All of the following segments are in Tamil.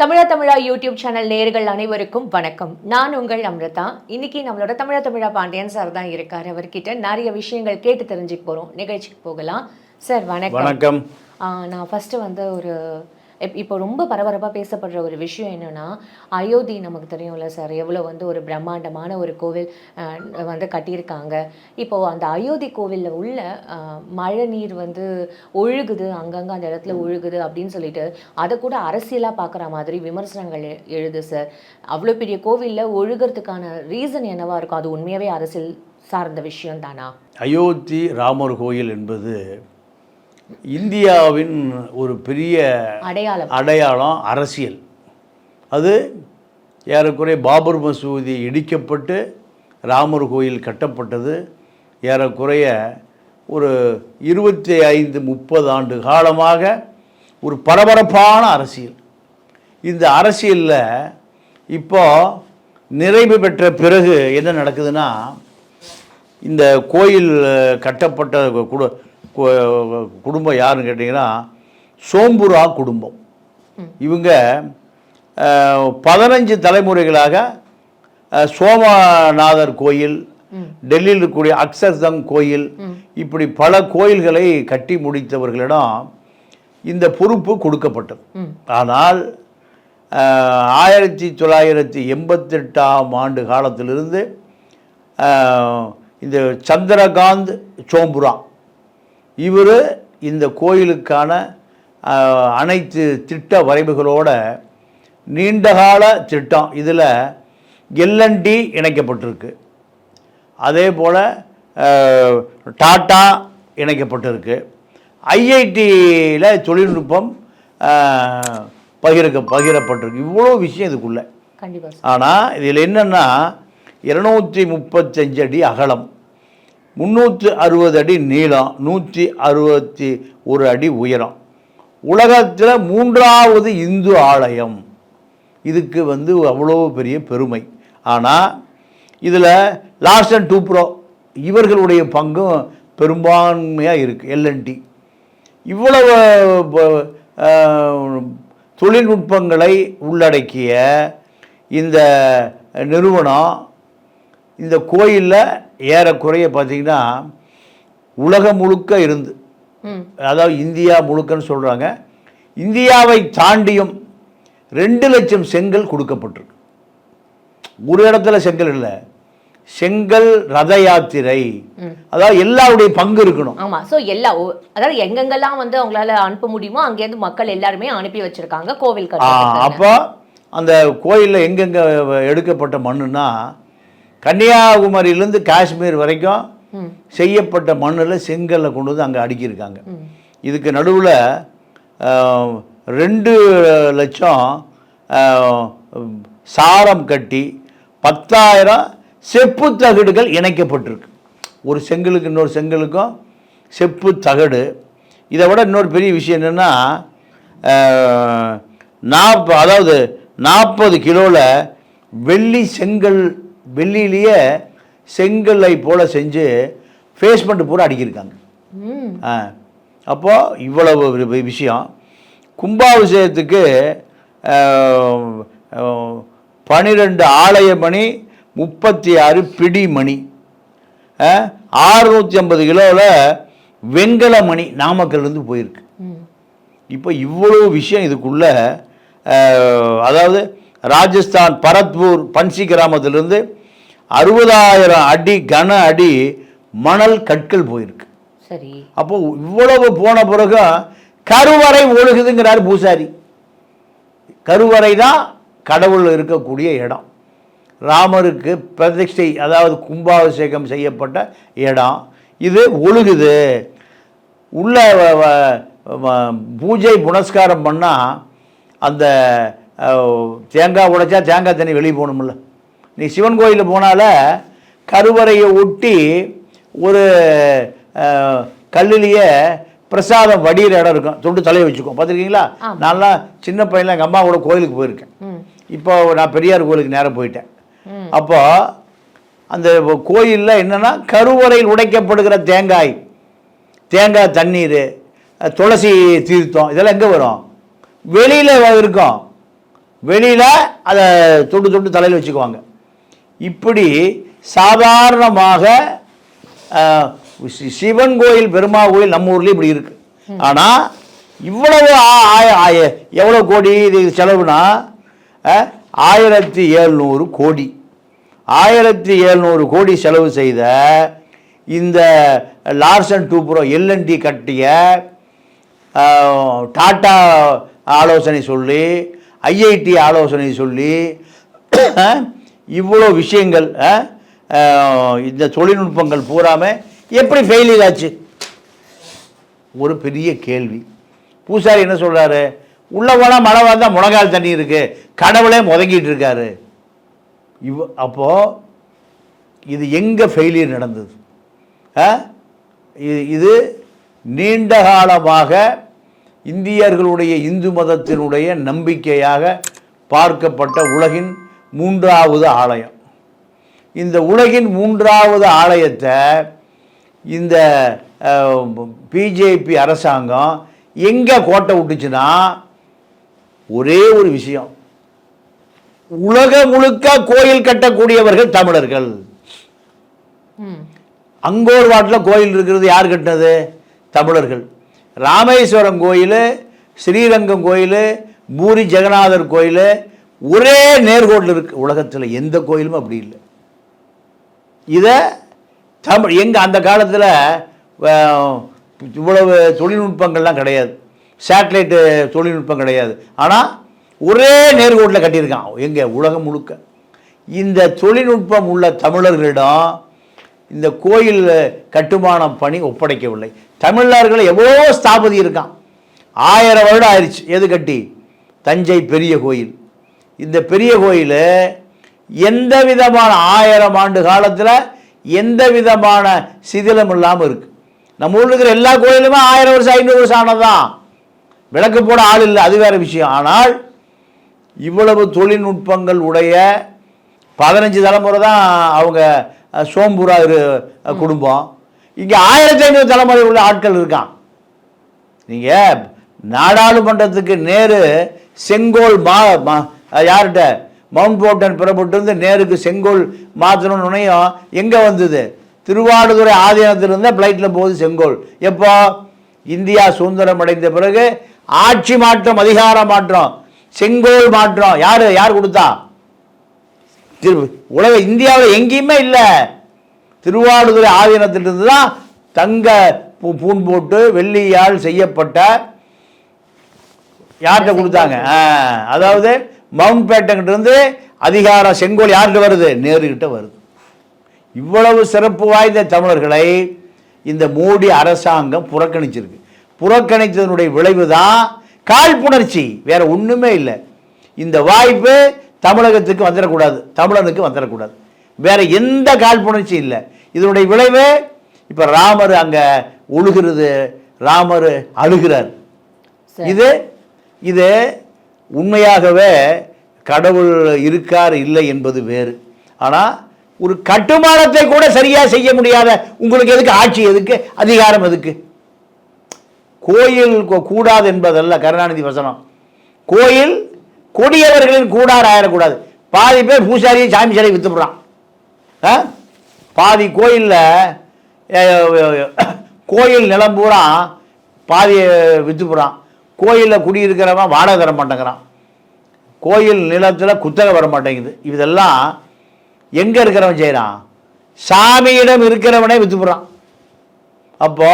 தமிழா தமிழா யூடியூப் சேனல் நேயர்கள் அனைவருக்கும் வணக்கம். நான் உங்கள் அம்ருதா. இன்னைக்கு நம்மளோட தமிழா தமிழா பாண்டியன் சார் தான் இருக்காரு. அவர்கிட்ட நிறைய விஷயங்கள் கேட்டு தெரிஞ்சுக்க போறோம். நிகழ்ச்சிக்கு போகலாம். சார் வணக்கம். வணக்கம். நான் ஃபர்ஸ்ட் வந்து ஒரு இப்போ ரொம்ப பரபரப்பாக பேசப்படுற ஒரு விஷயம் என்னென்னா அயோத்தி நமக்கு தெரியும்ல சார் எவ்வளோ வந்து ஒரு பிரம்மாண்டமான ஒரு கோவில் வந்து கட்டியிருக்காங்க. இப்போது அந்த அயோத்தி கோவிலில் உள்ள மழை நீர் வந்து ஒழுகுது அங்கங்கே அந்த இடத்துல ஒழுகுது அப்படின்னு சொல்லிட்டு அதை கூட அரசியலாக பார்க்குற மாதிரி விமர்சனங்கள் எழுது சார். அவ்வளோ பெரிய கோவிலில் ஒழுகிறதுக்கான ரீசன் என்னவாக இருக்கும்? அது உண்மையாகவே அரசியல் சார்ந்த விஷயம் தானா அயோத்தி ராமர் கோயில் என்பது இந்தியாவின் ஒரு பெரிய அடையாளம். அடையாளம் அரசியல். அது ஏறக்குறைய பாபர் மசூதி இடிக்கப்பட்டு ராமர் கோயில் கட்டப்பட்டது. ஏறக்குறைய ஒரு இருபத்தி ஐந்து முப்பது ஆண்டு காலமாக ஒரு பரபரப்பான அரசியல். இந்த அரசியலில் இப்போ நிறைவு பெற்ற பிறகு என்ன நடக்குதுன்னா இந்த கோயில் கட்டப்பட்ட குடு குடும்பம் யாருன்னு கேட்டிங்கன்னா சோம்புரா குடும்பம். இவங்க பதினஞ்சு தலைமுறைகளாக சோமநாதர் கோயில் டெல்லியில் இருக்கக்கூடிய அக்ஷர்தம் கோயில் இப்படி பல கோயில்களை கட்டி முடித்தவர்களிடம் இந்த பொறுப்பு கொடுக்கப்பட்டது. ஆனால் ஆயிரத்தி தொள்ளாயிரத்தி எண்பத்தெட்டாம் ஆண்டு காலத்திலிருந்து இந்த சந்திரகாந்த் சோம்புரா இவர் இந்த கோயிலுக்கான அனைத்து திட்ட வரைவுகளோட நீண்டகால திட்டம். இதில் எல்என்டி இணைக்கப்பட்டிருக்கு. அதே போல் டாட்டா இணைக்கப்பட்டிருக்கு. ஐஐடியில் தொழில்நுட்பம் பகிர்க்க பகிரப்பட்டிருக்கு. இவ்வளோ விஷயம் இதுக்குள்ளே. ஆனால் இதில் என்னென்னா இருநூற்றி முப்பத்தஞ்சு அடி அகலம். முந்நூற்று அறுபது அடி நீளம் நூற்றி அறுபத்தி ஒரு அடி உயரம். உலகத்தில் மூன்றாவது இந்து ஆலயம். இதுக்கு வந்து அவ்வளோ பெரிய பெருமை. ஆனால் இதில் லாஸ்ட் அண்ட் டூ ப்ரோ இவர்களுடைய பங்கும் பெரும்பான்மையாக இருக்குது எல்என்டி இவ்வளவு தொழில்நுட்பங்களை உள்ளடக்கிய இந்த நிறுவனம் இந்த கோயிலில் ஏறக்குறைய பார்த்திங்கன்னா உலகம் முழுக்க இருந்து அதாவது இந்தியா முழுக்கன்னு சொல்கிறாங்க இந்தியாவை தாண்டியும் ரெண்டு லட்சம் செங்கல் கொடுக்கப்பட்டிருக்கு. ஒரு இடத்துல செங்கல் இல்லை. செங்கல் ரத யாத்திரை. அதாவது எல்லாருடைய பங்கு இருக்கணும். ஆமா சோ எல்லா அதாவது எங்கெங்கெல்லாம் வந்து அவங்களால அனுப்ப முடியுமோ அங்கேருந்து மக்கள் எல்லாருமே அனுப்பி வச்சிருக்காங்க கோவில் அப்போ அந்த கோயிலில் எங்கெங்கே எடுக்கப்பட்ட மண்ணுனா கன்னியாகுமரியிலேருந்து காஷ்மீர் வரைக்கும். செய்யப்பட்ட மண்ணில் செங்கல்லை கொண்டு வந்து அங்கே அடுக்கியிருக்காங்க. இதுக்கு நடுவில் ரெண்டு லட்சம் சாரம் கட்டி பத்தாயிரம் செப்பு தகடுகள் இணைக்கப்பட்டிருக்கு. ஒரு செங்கலுக்கு இன்னொரு செங்கலுக்கும் செப்பு தகடு. இதை விட இன்னொரு பெரிய விஷயம் என்னென்னா நாற்ப அதாவது நாற்பது கிலோவில் வெள்ளி செங்கல் வெள்ளியிலேயே செங்கல்லை போல செஞ்சு ஃபேஸ்மெண்ட் பூரா அடுக்கியிருக்காங்க. ஆ. அப்போது இவ்வளவு விஷயம். கும்பாபிஷேகத்துக்கு பனிரெண்டு ஆலய மணி முப்பத்தி ஆறு பிடி மணி. ஆறுநூற்றி ஐம்பது கிலோவில் வெண்கல மணி நாமக்கல்லேருந்து போயிருக்கு. இப்போ இவ்வளோ விஷயம் இதுக்குள்ள அதாவது ராஜஸ்தான் பரத்பூர் பன்சி கிராமத்திலிருந்து அறுபதாயிரம் அடி கன அடி மணல் கற்கள் போயிருக்கு. சரி. அப்போ இவ்வளவு போன பிறகு கருவறை ஒழுகுதுங்கிறார் பூசாரி. கருவறை தான் கடவுள் இருக்கக்கூடிய இடம். ராமருக்கு பிரதிஷ்டை அதாவது கும்பாபிஷேகம் செய்யப்பட்ட இடம். இது ஒழுகுது. உள்ள பூஜை புனஸ்காரம் பண்ணால் அந்த தேங்காய் உடைச்சா தேங்காய் தண்ணி வெளியே போகணும்ல. நீ சிவன் கோயிலில் போனால கருவறையை ஒட்டி ஒரு கல்லுலேயே பிரசாதம் வடிகிற இடம் இருக்கும். தொண்டு தலையை வச்சுக்கோ பார்த்துருக்கீங்களா? நான்லாம் சின்ன பையன்ல எங்கள் அம்மா கூட கோயிலுக்கு போயிருக்கேன். இப்போ நான் பெரியார் கோயிலுக்கு நேரம் போயிட்டேன். அப்போ அந்த கோயிலில் என்னென்னா கருவறையில் உடைக்கப்படுகிற தேங்காய் தேங்காய் தண்ணீர் துளசி தீர்த்தம் இதெல்லாம் எங்கே வரும்? வெளியில் இருக்கும். வெளியில் அதை தொட்டு தொட்டு தலையில் வச்சுக்குவாங்க. இப்படி சாதாரணமாக சி- சிவன் கோயில் பெருமா கோயில் நம்ம ஊர்லேயும் இப்படி இருக்குது ஆனால் இவ்வளவு ஆ- எவ்வளோ கோடி இது செலவுனா ஆயிரத்தி எழுநூறு கோடி. ஆயிரத்தி எழுநூறு கோடி செலவு செய்த இந்த Larsen Toubro L and T கட்டிய டாட்டா ஆலோசனை சொல்லி ஐஐடி ஆலோசனை சொல்லி இவ்வளோ விஷயங்கள் இந்த தொழில்நுட்பங்கள் பூராமல் எப்படி ஃபெயிலியர் ஆச்சு? ஒரு பெரிய கேள்வி. பூசாரி என்ன சொல்கிறாரு உள்ளே போனால் மழை வந்தால் முழங்கால் தண்ணி இருக்குது கடவுளே முதங்கிட்டு இருக்காரு. இவ் அப்போது இது எங்கே ஃபெயிலியர் நடந்தது? ஆ? இது இது நீண்ட காலமாக இந்தியர்களுடைய இந்து மதத்தினுடைய நம்பிக்கையாக பார்க்கப்பட்ட உலகின் மூன்றாவது ஆலயம். இந்த உலகின் மூன்றாவது ஆலயத்தை இந்த பிஜேபி அரசாங்கம் எங்கே கோட்டை விட்டுச்சுன்னா ஒரே ஒரு விஷயம். உலக முழுக்க கோயில் கட்டக்கூடியவர்கள் தமிழர்கள். அங்கோர் வாட்டில் கோயில் இருக்கிறது யார் கட்டினது? தமிழர்கள். ராமேஸ்வரம் கோயில் ஸ்ரீரங்கம் கோயில் பூரி ஜெகநாதர் கோயில் ஒரே நேர்கோட்டில் இருக்கு உலகத்தில் எந்த கோயிலும் அப்படி இல்லை. இதை தமிழ் எங்கே அந்த காலத்தில் இவ்வளவு தொழில்நுட்பங்கள்லாம் கிடையாது. சேட்டலைட்டு தொழில்நுட்பம் கிடையாது. ஆனால் ஒரே நேர்கோட்டில் கட்டியிருக்கான். எங்கே? உலகம் முழுக்க. இந்த தொழில்நுட்பம் உள்ள தமிழர்களிடம் இந்த கோயில் கட்டுமானம் பணி ஒப்படைக்கவில்லை. தமிழர்கள் எவ்வளோ ஸ்தாபதி இருக்கான். ஆயிரம் வருடம் ஆயிடுச்சு. எது கட்டி? தஞ்சை பெரிய கோயில். இந்த பெரிய கோயில் எந்த விதமான ஆயிரம் ஆண்டு காலத்தில் எந்த விதமான சிதிலம் இல்லாமல் இருக்குது நம்ம ஊரில் இருக்கிற எல்லா கோயிலுமே ஆயிரம் வருஷம் ஐநூறு வருஷம் ஆனதுதான். விளக்கு போட ஆள் இல்லை அது வேறு விஷயம். ஆனால் இவ்வளவு தொழில்நுட்பங்கள் உடைய பதினஞ்சு தலைமுறை தான் அவங்க அஹ், சோம்பூரா குடும்பம். இங்கே ஆயிரத்தி ஐநூறு தலைமுறை உள்ள ஆட்கள் இருக்கான். நீங்கள் நாடாளுமன்றத்துக்கு நேரு செங்கோல் மா மா யார்கிட்ட? மவுண்ட் போட்டன் புறப்பட்டு நேருக்கு செங்கோல் மாற்றணும்னு நினையும் எங்கே வந்தது? திருவாடுதுறை ஆதீனத்திலிருந்து ஃப்ளைட்டில் போகுது செங்கோல். எப்போ? இந்தியா சுதந்திரம் அடைந்த பிறகு ஆட்சி மாற்றம் அதிகார மாற்றம் செங்கோல் மாற்றம். யார்? யார் கொடுத்தா? திரு உலக இந்தியாவில் எங்கேயுமே இல்லை. திருவாடுதுறை ஆதீனத்திலிருந்து தான் தங்க பூ- பூண் போட்டு வெள்ளியால் செய்யப்பட்ட யார்கிட்ட கொடுத்தாங்க? அதாவது மவுண்ட் பேட்டங்கிட்ட இருந்து அதிகாரம் செங்கோல் யார்கிட்ட வருது? நேருகிட்ட வருது. இவ்வளவு சிறப்பு வாய்ந்த தமிழர்களை இந்த மோடி அரசாங்கம் புறக்கணிச்சிருக்கு. புறக்கணித்ததனுடைய விளைவு தான் காழ்ப்புணர்ச்சி. வேற ஒண்ணுமே இல்லை. இந்த வாய்ப்பு தமிழகத்துக்கு வந்துடக்கூடாது. தமிழனுக்கு வந்துடக்கூடாது. வேற எந்த காழ்ப்புணர்ச்சி இல்லை. இதனுடைய விளைவு இப்ப ராமர் அங்க ஒழுகிறது ராமர் அழுகிறார். இது இது உண்மையாகவே கடவுள் இருக்கார் இல்லை என்பது வேறு. ஆனால் ஒரு கட்டுமானத்தை கூட சரியாக செய்ய முடியாத உங்களுக்கு எதுக்கு ஆட்சி எதுக்கு அதிகாரம் எதுக்கு? கோயில் கூடாது என்பதல்ல கருணாநிதி வசனம். கோயில் கொடியவர்களின் கூடார் ஆயிடக்கூடாது. பாதி பேர் பூசாரியை சாமி சிலை வித்துப்படுறான் ஆ? பாதி கோயிலில் கோயில் நிலம் பூரா பாதி வித்துப்புறான் கோயிலில் குடியிருக்கிறவன் வாடகை தர மாட்டேங்கிறான். கோயில் நிலத்தில் குத்தகை வர மாட்டேங்குது. இதெல்லாம் எங்கே இருக்கிறவன் செய்கிறான் சாமியிடம் இருக்கிறவனே வித்துப்புறான் அப்போ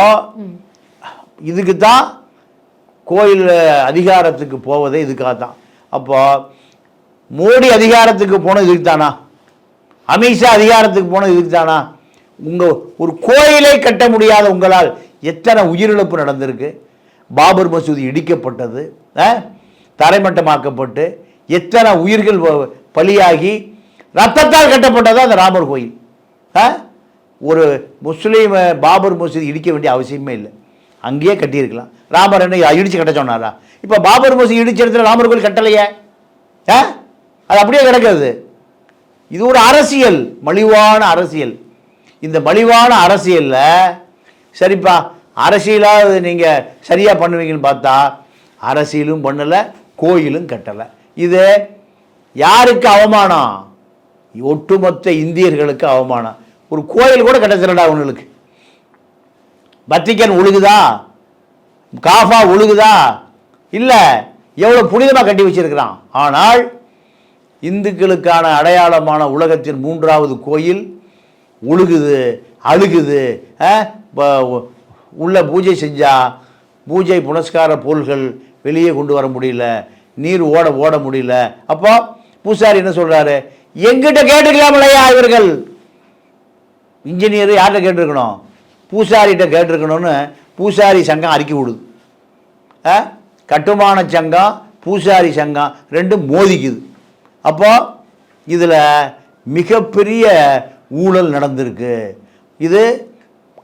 இதுக்கு தான் கோயில் அதிகாரத்துக்கு போவதே இதுக்காக தான் அப்போ மோடி அதிகாரத்துக்கு போனது இதுக்கு தானா அமித்ஷா அதிகாரத்துக்கு போனது இதுக்கு தானா உங்க ஒரு கோயிலை கட்ட முடியாத உங்களால் எத்தனை உயிரிழப்பு நடந்திருக்கு? பாபர் மசூதி இடிக்கப்பட்டது தரைமட்டமாக்கப்பட்டு எத்தனை உயிர்கள் பலியாகி ரத்தத்தால் கட்டப்பட்டது அந்த ராமர் கோயில். ஒரு முஸ்லீம் பாபர் மசூதி இடிக்க வேண்டிய அவசியமே இல்லை. அங்கேயே கட்டியிருக்கலாம். ராமர் என்ன இடித்து கட்ட சொன்னாரா? இப்போ பாபர் மசூதி இடிச்ச இடத்துல ராமர் கோயில் கட்டலையே? ஆ? அது அப்படியே கிடக்குது. இது ஒரு அரசியல் மலிவான அரசியல். இந்த மலிவான அரசியலில் சரிப்பா அரசியலாவது நீங்கள் சரியாக பண்ணுவீங்கன்னு பார்த்தா அரசியலும் பண்ணலை கோயிலும் கட்டலை. இது யாருக்கு அவமானம்? ஒட்டுமொத்த இந்தியர்களுக்கு அவமானம். ஒரு கோயில் கூட கிடைச்சலடா அவங்களுக்கு வத்திக்கன் ஒழுகுதா காஃபா ஒழுகுதா இல்லை எவ்வளோ புனிதமாக கட்டி வச்சிருக்கிறான். ஆனால் இந்துக்களுக்கான அடையாளமான உலகத்தின் மூன்றாவது கோயில் ஒழுகுது அழுகுது ப- உள்ளே பூஜை செஞ்சால் பூஜை புனஸ்கார பொருள்கள் வெளியே கொண்டு வர முடியல நீர் ஓட ஓட முடியல. அப்போ பூசாரி என்ன சொல்கிறாரு எங்கிட்ட கேட்டுக்கலாமலையா இவர்கள்? இன்ஜினியர் யார்கிட்ட கேட்டிருக்கணும்? பூசாரிகிட்ட கேட்டிருக்கணும்னு பூசாரி சங்கம் அறிக்கை விடுது. கட்டுமான சங்கம் பூசாரி சங்கம் ரெண்டும் மோதிக்குது. அப்போ இதில் மிகப்பெரிய ஊழல் நடந்திருக்கு. இது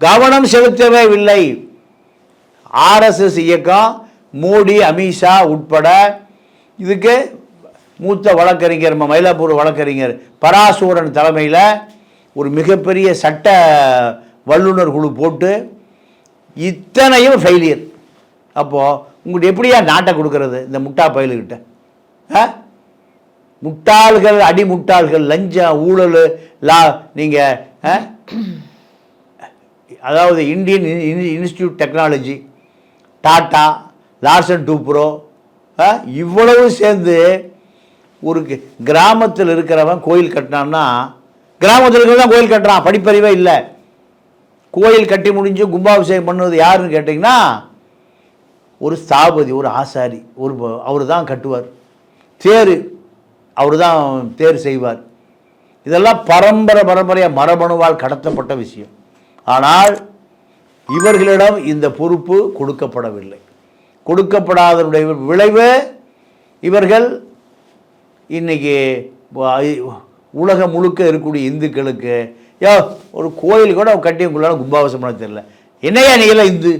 கவனம் செலுத்தவே இல்லை. ஆர்எஸ்எஸ் இயக்கம் மோடி அமித்ஷா உட்பட இதுக்கு மூத்த வழக்கறிஞர் நம்ம மயிலாப்பூர் வழக்கறிஞர் பராசூரன் தலைமையில் ஒரு மிகப்பெரிய சட்ட வல்லுனர் குழு போட்டு இத்தனையும் ஃபெயிலியர் அப்போது உங்கள்கிட்ட எப்படியா நாட்டை கொடுக்கறது இந்த முட்டா பயலுக்கிட்ட ஆ? முட்டாள்கள் அடிமுட்டாள்கள் லஞ்சம் ஊழல் லா நீங்கள் அதாவது இந்தியன் இன்- institute technology Tata Larsen Toubro இவ்வளவு சேர்ந்து ஒரு கிராமத்தில் இருக்கிறவன் கோயில் கட்டினான்னா கிராமத்தில் இருக்கிறவன் தான் கோயில் கட்டுறான் படிப்பறிவே இல்லை. கோயில் கட்டி முடிஞ்சு கும்பாபிஷேகம் பண்ணுவது யாருன்னு கேட்டிங்கன்னா ஒரு ஸ்தாபதி ஒரு ஆசாரி ஒரு அவர் தான் கட்டுவார். தேர் அவர் தான் தேர் செய்வார். இதெல்லாம் பரம்பரை பரம்பரையாக மரபணுவால் கடத்தப்பட்ட விஷயம். ஆனால் இவர்களிடம் இந்த பொறுப்பு கொடுக்கப்படவில்லை. கொடுக்கப்படாதனுடைய விளைவு இவர்கள் இன்னைக்கு உலகம் முழுக்க இருக்கக்கூடிய இந்துக்களுக்கு யோ ஒரு கோயில் கூட கட்டி உங்களால் கும்பாவசம் பண்ண தெரியல. என்னையா நீங்களாம் இந்து?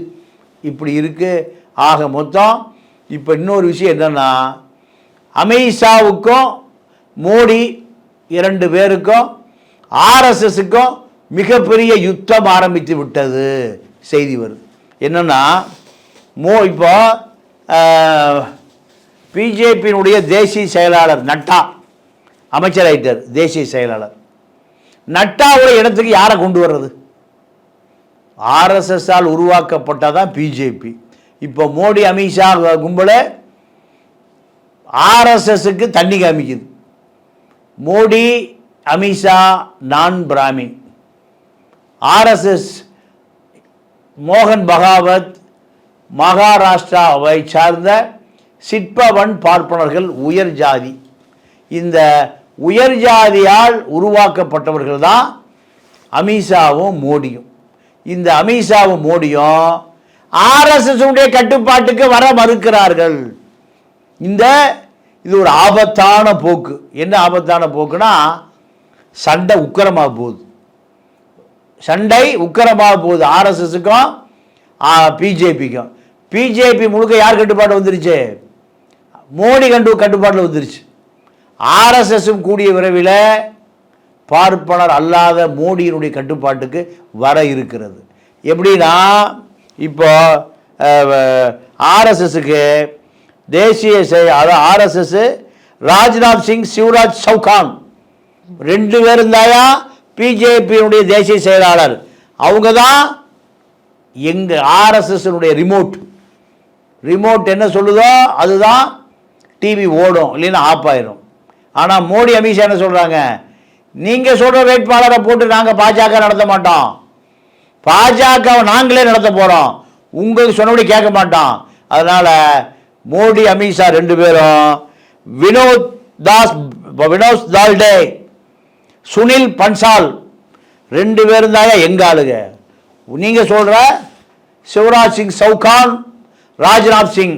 இப்படி இருக்குது ஆக மொத்தம் இப்போ இன்னொரு விஷயம் என்னென்னா அமித்ஷாவுக்கும் மோடி இரண்டு பேருக்கும் ஆர்எஸ்எஸுக்கும் மிகப்பெரிய யுத்தம் ஆரம்பித்து விட்டது. செய்தி வருது. என்னென்னா மோ இப்போ பிஜேபியினுடைய தேசிய செயலாளர் நட்டா அமைச்சராயிட்டார் தேசிய செயலாளர். நட்டாவோட இடத்துக்கு யாரை கொண்டு வர்றது? ஆர்எஸ்எஸ்ஸால் உருவாக்கப்பட்டால் தான் பிஜேபி. இப்போ மோடி அமித்ஷா கும்பலை ஆர்எஸ்எஸ்க்கு தண்ணி காமிக்குது. மோடி அமித்ஷா நான் பிராமின் ஆர்எஸ்எஸ் மோகன் பகாவத் மகாராஷ்டிராவை சார்ந்த சிற்பவன் பார்ப்பனர்கள் உயர் ஜாதி. இந்த உயர் ஜாதியால் உருவாக்கப்பட்டவர்கள் தான் அமித்ஷாவும் மோடியும். இந்த அமித்ஷாவும் மோடியும் ஆர்எஸ்எஸ்டைய கட்டுப்பாட்டுக்கு வர மறுக்கிறார்கள். இந்த இது ஒரு ஆபத்தான போக்கு. என்ன ஆபத்தான போக்குனா சண்டை உக்கிரமாக போகுது. சண்டை உக்கரமாக போகுது. ஆர்எஸ்எஸுக்கும் பிஜேபிக்கும். பிஜேபி முழுக்க யார் கட்டுப்பாடு வந்துருச்சு? மோடி கண்டு கட்டுப்பாட்டில் வந்துருச்சு. ஆர்எஸ்எஸும் கூடிய விரைவில் பார்ப்பனர் அல்லாத மோடியினுடைய கட்டுப்பாட்டுக்கு வர இருக்கிறது. எப்படின்னா இப்போ ஆர்எஸ்எஸுக்கு தேசிய செய- அதாவது ஆர்எஸ்எஸ் ராஜ்நாத் சிங் சிவராஜ் சௌகான். ரெண்டு பேர் இருந்தாயா? பிஜேபியினுடைய தேசிய செயலாளர். அவங்க தான் எங்க ஆர்எஸ்எஸ்னுடைய ரிமோட் ரிமோட் என்ன சொல்லுதோ அதுதான் டிவி ஓடும் இல்லைன்னா ஆஃப் ஆயிரும். ஆனால் மோடி அமித்ஷா என்ன சொல்கிறாங்க நீங்கள் சொல்கிற வேட்பாளரை போட்டு நாங்கள் பாஜக நடத்த மாட்டோம். பாஜகவை நாங்களே நடத்த போகிறோம் உங்களுக்கு சொன்னபடி கேட்க மாட்டோம். அதனால் மோடி அமித்ஷா ரெண்டு பேரும் வினோத் தாஸ் வினோத் தால்டே சுனில் பன்சால். ரெண்டு பேரும் தாங்க எங்க ஆளுங்க நீங்கள் சொல்கிற சிவராஜ் சிங் சவுகான் ராஜ்நாத் சிங்.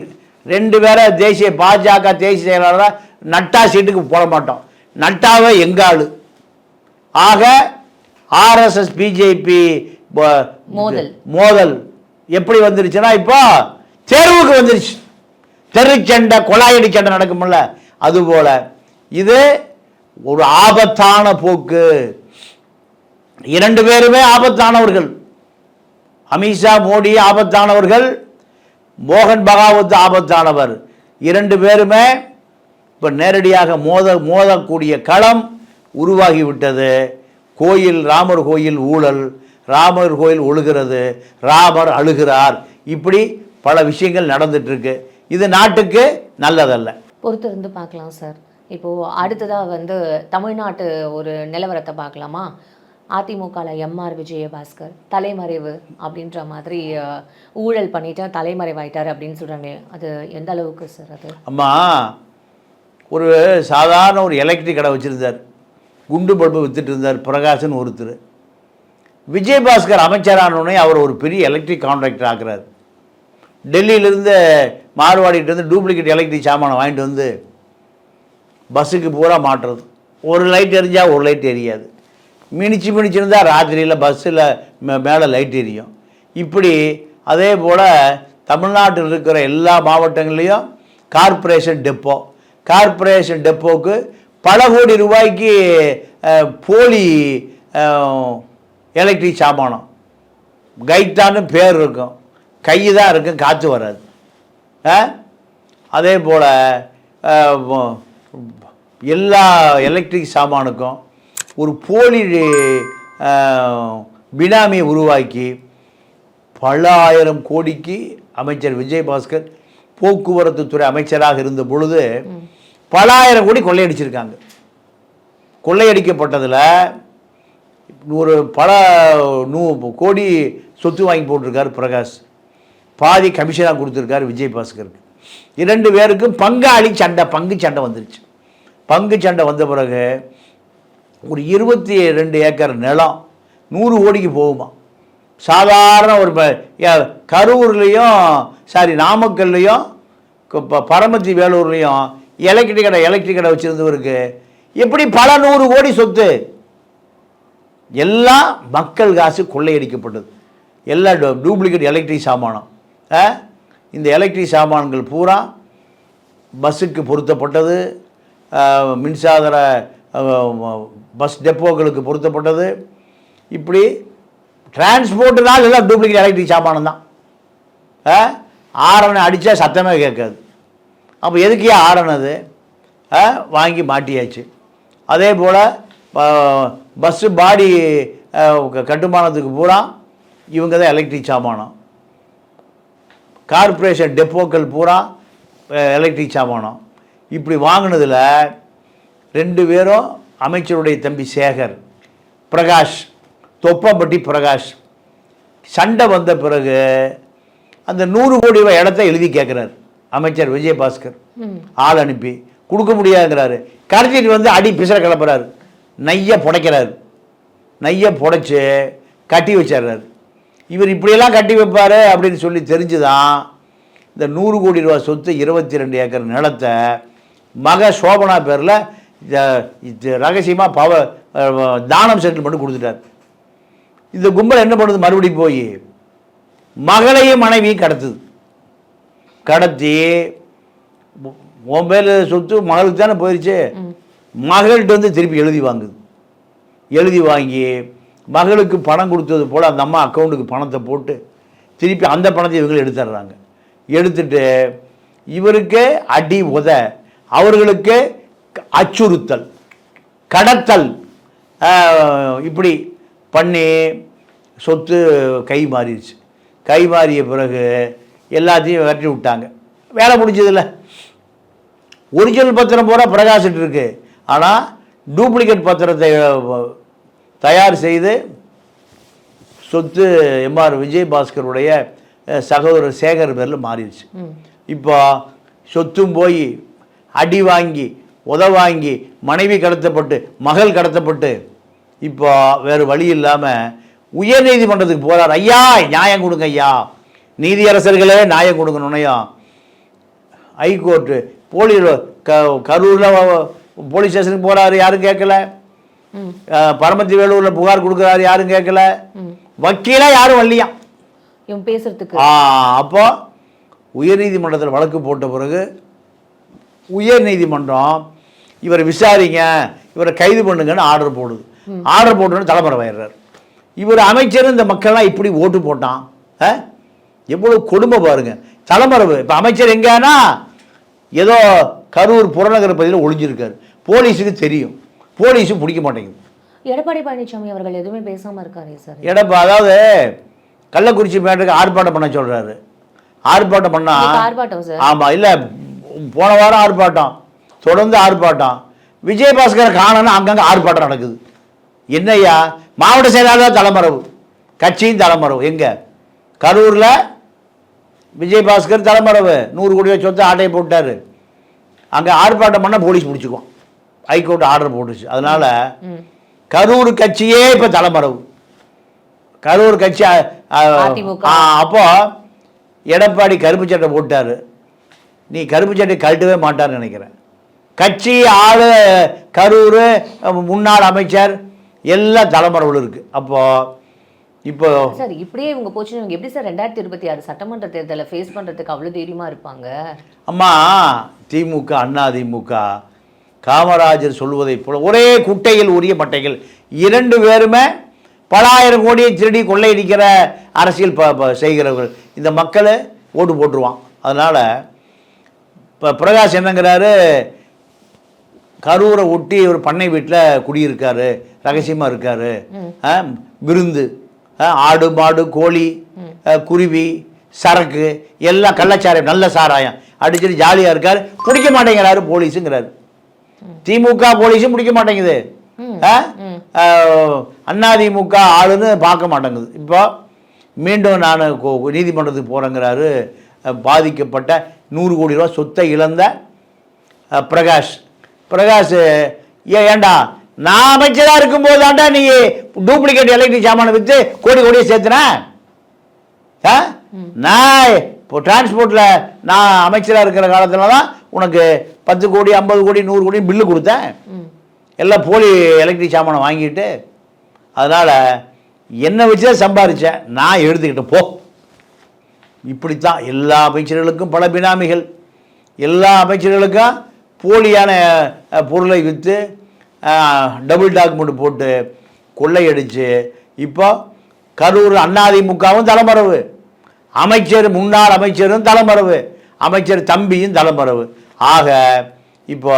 ரெண்டு பேரை தேசிய பாஜக தேசிய செயலாளர் நட்டா சீட்டுக்கு போட மாட்டோம். நட்டாவை எங்க ஆளு? ஆக ஆர்எஸ்எஸ் பிஜேபி மோதல். மோதல். எப்படி வந்துருச்சுன்னா இப்போ தேர்வுக்கு வந்துருச்சு. தெருச்சண்டை கொலாயடி சண்டை நடக்கும்ல அதுபோல. இது ஒரு ஆபத்தான போக்கு. இரண்டு பேருமே ஆபத்தானவர்கள். அமித்ஷா மோடி ஆபத்தானவர்கள். மோகன் பகாவத் ஆபத்தானவர். இரண்டு பேருமே இப்போ நேரடியாக மோத மோதக்கூடிய களம் உருவாகிவிட்டது. கோயில் ராமர் கோயில் ஊழல் ராமர் கோயில் ஒழுகிறது ராமர் அழுகிறார். இப்படி பல விஷயங்கள் நடந்துட்டு இருக்கு. இது நாட்டுக்கு நல்லதல்ல. பொறுத்து பார்க்கலாம் சார். இப்போது அடுத்ததாக வந்து தமிழ்நாட்டு ஒரு நிலவரத்தை பார்க்கலாமா? அதிமுகவில் எம்ஆர் விஜயபாஸ்கர் தலைமறைவு அப்படின்ற மாதிரி ஊழல் பண்ணிட்டு தலைமறைவாயிட்டார் அப்படின்னு சொல்கிறாங்க அது எந்த அளவுக்கு சார் அது? அம்மா ஒரு சாதாரண ஒரு எலக்ட்ரிக் கடை வச்சுருந்தார். குண்டு பல்பு வித்துட்டு இருந்தார் பிரகாசன் ஒருத்தர். விஜயபாஸ்கர் அமைச்சரானோடனே அவர் ஒரு பெரிய எலக்ட்ரிக் கான்ட்ராக்டர் ஆகிறார் டெல்லியிலேருந்து மார்வாடிக்கிட்டேருந்து டூப்ளிகேட் எலக்ட்ரிக் சாமானை வாங்கிட்டு வந்து பஸ்ஸுக்கு பூரா மாட்டுறது. ஒரு லைட் எரிஞ்சால் ஒரு லைட் எரியாது. மினிச்சு மினிச்சிருந்தால் ராத்திரியில் பஸ்ஸில் மேலே லைட் எரியும். இப்படி அதே போல் தமிழ்நாட்டில் இருக்கிற எல்லா மாவட்டங்கள்லேயும் கார்ப்பரேஷன் டெப்போ கார்ப்பரேஷன் டெப்போக்கு பல கோடி ரூபாய்க்கு போலி எலக்ட்ரிக் சாமானம். கைத்தான்னு பேர் இருக்கும். கை தான் இருக்கும் காற்று வராது. ஆ? அதே போல் எல்லா எலக்ட்ரிக் சாமானுக்கும் ஒரு போலி பினாமியை உருவாக்கி பல ஆயிரம் கோடிக்கு அமைச்சர் விஜயபாஸ்கர் போக்குவரத்து துறை அமைச்சராக இருந்த பொழுது பல ஆயிரம் கோடி கொள்ளையடிச்சிருக்காங்க. கொள்ளையடிக்கப்பட்டதில் ஒரு பல நூ கோடி சொத்து வாங்கி போட்டிருக்காரு பிரகாஷ். பாதி கமிஷனாக கொடுத்துருக்காரு விஜயபாஸ்கருக்கு. இரண்டு பேருக்கும் பங்காளி சண்டை பங்கு சண்டை வந்துருச்சு. பங்கு சண்டை வந்த பிறகு ஒரு இருபத்தி ரெண்டு ஏக்கர் நிலம் நூறு கோடிக்கு போகுமா? சாதாரண ஒரு ப- கரூர்லேயும் சாரி நாமக்கல்லையும் இப்போ ப- பரமத்தி வேலூர்லேயும் எலக்ட்ரிக் கடை எலக்ட்ரிக் கடை வச்சுருந்தவருக்கு எப்படி பல நூறு கோடி சொத்து? எல்லாம் மக்கள் காசு கொள்ளையடிக்கப்பட்டது. எல்லா டூ- டூப்ளிகேட் எலக்ட்ரிக் சாமானம். ஆ? இந்த எலக்ட்ரிக் சாமான்கள் பூரா பஸ்ஸுக்கு பொருத்தப்பட்டது. மின்சாதர மின்சாதன பஸ் டெப்போக்களுக்கு பொருத்தப்பட்டது. இப்படி டிரான்ஸ்போர்ட்டுனால் எல்லாம் டூப்ளிகேட் எலக்ட்ரிக் சாமானம் தான். ஆ? அடித்தா சத்தமே கேட்காது. அப்போ எதுக்கே ஆரணது ஆ? வாங்கி மாட்டியாச்சு. அதே போல் பஸ்ஸு பாடி க- கட்டுமானத்துக்கு பூரா இவங்க தான் எலக்ட்ரிக் சாமானம். கார்ப்பரேஷன் டெப்போக்கள் பூரா எலக்ட்ரிக் சாமானம். இப்படி வாங்கினதில் ரெண்டு பேரும் அமைச்சருடைய தம்பி சேகர் பிரகாஷ் தொப்பம்பட்டி பிரகாஷ். சண்டை வந்த பிறகு அந்த நூறு கோடி ரூபாய் இடத்த எழுதி கேட்குறாரு அமைச்சர் விஜயபாஸ்கர். ஆள் அனுப்பி கொடுக்க முடியாதுங்கிறாரு. கடத்திட்டு வந்து அடி பிசற கிளப்புறாரு. நைய புடைக்கிறாரு. நைய புடைச்சு கட்டி வச்சிடுறாரு. இவர் இப்படியெல்லாம் கட்டி வைப்பாரு அப்படின்னு சொல்லி தெரிஞ்சுதான் இந்த நூறு கோடி ரூபா சொத்து இருபத்தி ரெண்டு ஏக்கர் நிலத்தை மக சோபனா பேரில் ரகசியமாக பவ தானம் செட்டில்மெண்ட் கொடுத்துட்டார். இந்த கும்பல் என்ன பண்ணுது? மறுபடியும் போய் மகளையும் மனைவியும் கடத்துது. கடத்தி உன் பேர் சொத்து மகளுக்கு தானே போயிடுச்சு மகள்கிட்ட வந்து திருப்பி எழுதி வாங்குது. எழுதி வாங்கி மகளுக்கு பணம் கொடுத்தது போல் அந்த அம்மா அக்கௌண்ட்டுக்கு பணத்தை போட்டு திருப்பி அந்த பணத்தை இவங்க எடுத்துடுறாங்க. எடுத்துட்டு இவருக்கு அடி உத அவர்களுக்கு அச்சுறுத்தல் கடத்தல் இப்படி பண்ணி சொத்து கை மாறிடுச்சு. கை மாறிய பிறகு எல்லாத்தையும் விரட்டி விட்டாங்க. வேலை முடிஞ்சதில்ல. ஒரிஜினல் பத்திரம் பூரா பிரகாசிட்டு இருக்கு. ஆனால் டூப்ளிகேட் பத்திரத்தை தயார் செய்து சொத்து எம்ஆர் விஜயபாஸ்கருடைய அஹ், சகோதரர் சேகர் பேரில் மாறிடுச்சு. இப்போ சொத்தும் போய் அடி வாங்கி உத வாங்கி மனைவி கடத்தப்பட்டு மகள் கடத்தப்பட்டு இப்போ வேறு வழி இல்லாமல் உயர்நீதிமன்றத்துக்கு போகிறார் ஐயா நியாயம் கொடுங்க ஐயா. நீதியரசர்களே நியாயம் கொடுங்கணுனையும் ஹைகோர்ட்டு போலி க கரூரில் போலீஸ் ஸ்டேஷனுக்கு போகிறாரு யாரும் கேட்கல. பரமத்தி வேலூரில் புகார் கொடுக்குறாரு யாரும் கேட்கல. வக்கீலாக யாரும் வரலையாம் இவன் பேசுறதுக்கு. அப்போ உயர்நீதிமன்றத்தில் வழக்கு போட்ட பிறகு உயர்நீதிமன்றம் இவரை விசாரிங்க இவரை கைது பண்ணுங்கன்னு ஆர்டர் போடுது. ஆர்டர் போட்டோன்னு தலைமறைவாயிடுறார் இவர் அமைச்சர் இந்த மக்கள்லாம் இப்படி ஓட்டு போட்டான். ஆ? எவ்வளவு கொடுமை பாருங்க. தலைமறைவு இப்போ அமைச்சர் எங்கன்னா ஏதோ கரூர் புறநகர் பகுதியில் ஒளிஞ்சிருக்காரு. போலீஸுக்கு தெரியும். போலீஸும் பிடிக்க மாட்டேங்குது. எடப்பாடி பழனிசாமி அவர்கள் எதுவுமே பேசாம இருக்காரே சார். எடப்பா அதாவது கள்ளக்குறிச்சி மேட்டுக்கு ஆர்ப்பாட்டம் பண்ண சொல்றாரு. ஆர்ப்பாட்டம் பண்ணா இன்னைக்கு ஆர்ப்பாட்டம் சார். ஆமா இல்ல போன வாரம் ஆர்ப்பாட்டம் தொடர்ந்து ஆர்ப்பாட்டம். விஜயபாஸ்கரை காணணும் அங்கங்க ஆர்ப்பாட்டம் நடக்குது. என்னய்யா மாவட்ட செயலாளர் தலைமறைவு. கட்சியும் தலைமறைவு. எங்க? கரூர்ல விஜயபாஸ்கர் தலைமறைவு. நூறு கோடி சொத்து ஆட்டையை போட்டாரு. அங்க ஆர்ப்பாட்டம் பண்ண போலீஸ் முடிச்சுக்குவான் ஹைகோர்ட் ஆர்டர் போட்டுச்சு. அதனால. கரூர் கட்சியே இப்ப தலைமறைவு. கரூர் கட்சி அ, அ, அதிமுக. ஆ, அப்போ எடப்பாடி கருப்பு சட்டை போட்டாரு. நீ கருப்பு சட்டை கழட்டவே மாட்டார்னு நினைக்கிறேன். கட்சி ஆளு கரூர் முன்னாள் அமைச்சர் எல்லாம் தலைமறைவில் இருக்கு. அப்போ இப்போ சார் இப்படியே இவங்க போச்சு இவங்க எப்படி சார் ரெண்டாயிரத்தி இருபத்தி ஆறு சட்டமன்ற தேர்தலை ஃபேஸ் பண்றதுக்கு அவ்வளவு தைரியமா இருப்பாங்க? அம்மா திமுக அண்ணா திமுக காமராஜர் சொல்வதைப் போல ஒரே குட்டையில் உரிய மட்டைகள் இரண்டு பேருமே பலாயிரம் கோடியை திருடி கொள்ளையடிக்கிற அரசியல் ப செய்கிறவர்கள். இந்த மக்களை ஓட்டு போட்டுருவான். அதனால் இப்போ பிரகாஷ் என்னங்கிறாரு கரூரை ஒட்டி ஒரு பண்ணை வீட்டில் குடியிருக்காரு ரகசியமாக இருக்காரு. விருந்து ஆடு மாடு கோழி குருவி சரக்கு எல்லாம் கள்ளச்சாராயம் நல்ல சாராயம். அடிச்சுட்டு ஜாலியாக இருக்காரு. பிடிக்க மாட்டேங்கிறாரு போலீஸுங்கிறாரு. திமுக போலீஸும் பிடிக்க மாட்டேங்குது? ஆ, அதிமுக ஆளுன்னு பார்க்க மாட்டேங்குது. இப்போ மீண்டும் நான் கோ- நீதிமன்றத்துக்கு போகிறேங்கிறாரு பாதிக்கப்பட்ட நூறு கோடி ரூபா சொத்தை இழந்த பிரகாஷ். பிரகாஷ் ஏ ஏண்டா நான் அமைச்சராக இருக்கும்போது தாண்டா நீ டூப்ளிகேட் எலக்ட்ரிக் சாமானை விற்று கோடி கோடியை சேர்த்துன? ஆ? நான் இப்போ டிரான்ஸ்போர்ட்டில் நான் அமைச்சராக இருக்கிற காலத்துல தான் உனக்கு பத்து கோடி ஐம்பது கோடி நூறு கோடி பில்லு கொடுத்தேன். எல்லாம் போலி எலக்ட்ரிக் சாமானை வாங்கிட்டு அதனால் என்னை வச்சு தான் சம்பாரித்தேன் நான் எடுத்துக்கிட்டேன் போ. இப்படித்தான் எல்லா அமைச்சர்களுக்கும் பல பினாமிகள். எல்லா அமைச்சர்களுக்கும் போலியான பொருளை விற்று டபுள் டாக்குமெண்ட் போட்டு கொள்ளையடிச்சு இப்போ கரூர் அண்ணாதிமுகவும் தலைமறைவு. அமைச்சர் முன்னாள் அமைச்சரும் தலைமறைவு. அமைச்சர் தம்பியும் தலைமறைவு. ஆக இப்போ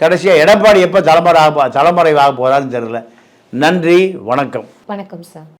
கடைசியாக எடப்பாடி எப்போ தலைமறை தலைமறைவாக போகிறான்னு தெரியல. நன்றி வணக்கம். வணக்கம் சார்.